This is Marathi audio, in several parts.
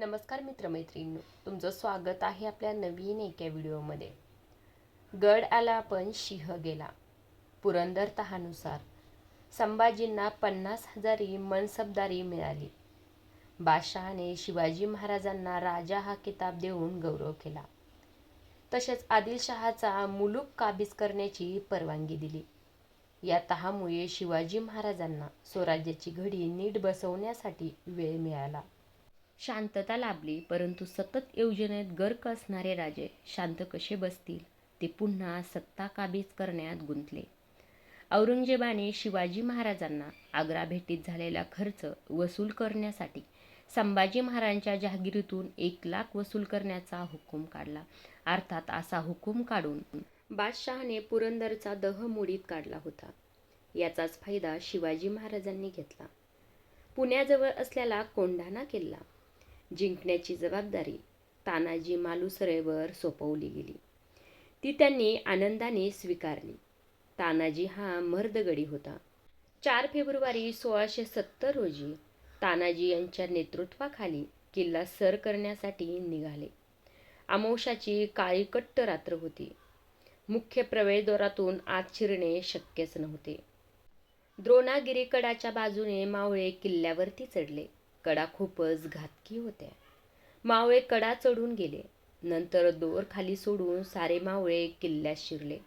नमस्कार मित्रमैत्रिणींनो तुमचं स्वागत आहे आपल्या नवीन एका व्हिडिओमध्ये. गड आला पण सिंह गेला. पुरंदर तहानुसार संभाजींना पन्नास हजारी मनसबदारी मिळाली. बादशहाने शिवाजी महाराजांना राजा हा किताब देऊन गौरव केला. तसेच आदिलशहाचा मुलूक काबीज करण्याची परवानगी दिली. या तहामुळे शिवाजी महाराजांना स्वराज्याची घडी नीट बसवण्यासाठी वेळ मिळाला. शांतता लाभली परंतु सतत योजनेत गर्क असणारे राजे शांत कसे बसतील? ते पुन्हा सत्ता काबीज करण्यात गुंतले. औरंगजेबाने शिवाजी महाराजांना आग्रा भेटीत झालेला खर्च वसूल करण्यासाठी संभाजी महाराजांच्या जहागिरीतून एक लाख वसूल करण्याचा हुकूम काढला. अर्थात असा हुकूम काढून बादशहाने पुरंदरचा दह मोडीत काढला होता. याचाच फायदा शिवाजी महाराजांनी घेतला. पुण्याजवळ असलेला कोंढाणा किल्ला जिंकण्याची जबाबदारी तानाजी मालुसरेवर सोपवली गेली. ती त्यांनी आनंदाने स्वीकारली. तानाजी हा मर्दगडी होता. चार फेब्रुवारी सोळाशे सत्तर रोजी तानाजी यांच्या नेतृत्वाखाली किल्ला सर करण्यासाठी निघाले. अमावशाची काळीकट्ट रात्र होती. मुख्य प्रवेशद्वारातून आत शिरणे शक्यच नव्हते. द्रोणागिरीकडाच्या बाजूने मावळे किल्ल्यावरती चढले. कडा खूपच घातकी होत्या. मावळे कडा चढून गेले. नंतर दोर खाली सोडून सारे मावळे किल्ल्यात शिरले.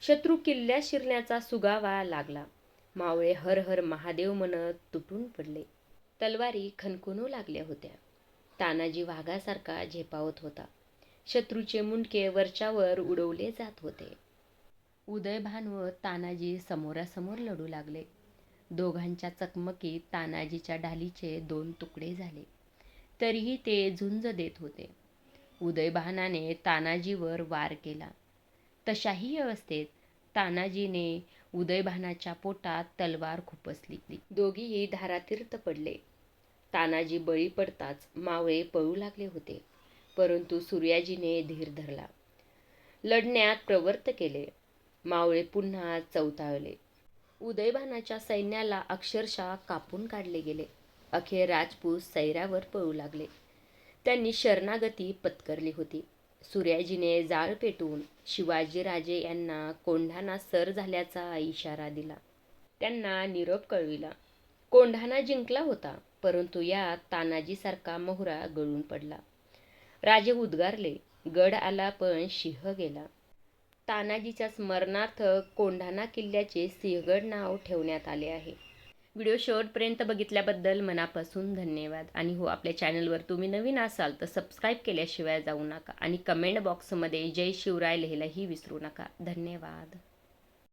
शत्रू किल्ल्यात शिरण्याचा सुगावा लागला. मावळे हर हर महादेव म्हणत तुटून पडले. तलवारी खनकुनू लागल्या होत्या. तानाजी वाघासारखा झेपावत होता. शत्रूचे मुंडके वरच्यावर उडवले जात होते. उदयभान व तानाजी समोरासमोर लढू लागले. दोघांच्या चकमकीत तानाजीच्या ढालीचे दोन तुकडे झाले. तरीही ते झुंज देत होते. उदयभानाने तानाजीवर वार केला. तशाही अवस्थेत तानाजीने उदयभानाच्या पोटात तलवार खुपसली. दोघीही धारातीर्थ पडले. तानाजी बळी पडताच मावळे पळू लागले होते परंतु सूर्याजीने धीर धरला. लढण्यात प्रवृत्त केले. मावळे पुन्हा चौताळले. उदयभानाच्या सैन्याला अक्षरशः कापून काढले गेले. अखेर राजपूत सैरावर पळू लागले. त्यांनी शरणागती पत्करली होती. सूर्याजीने जाळ पेटवून शिवाजीराजे यांना कोंढाणा सर झाल्याचा इशारा दिला. त्यांना निरोप कळविला. कोंढाणा जिंकला होता परंतु यात तानाजीसारखा मोहरा गळून पडला. राजे उद्गारले. गड आला पण सिंह गेला. तानाजीच्या स्मरणार्थ कोंढाणा किल्ल्याचे सिंहगड नाव ठेवण्यात आले आहे. व्हिडिओ शेवटपर्यंत बघितल्याबद्दल मनापासून धन्यवाद. आणि हो आपल्या चॅनलवर तुम्ही नवीन असाल तर सबस्क्राईब केल्याशिवाय जाऊ नका. आणि कमेंट बॉक्समध्ये जय शिवराय लिहायलाही विसरू नका. धन्यवाद.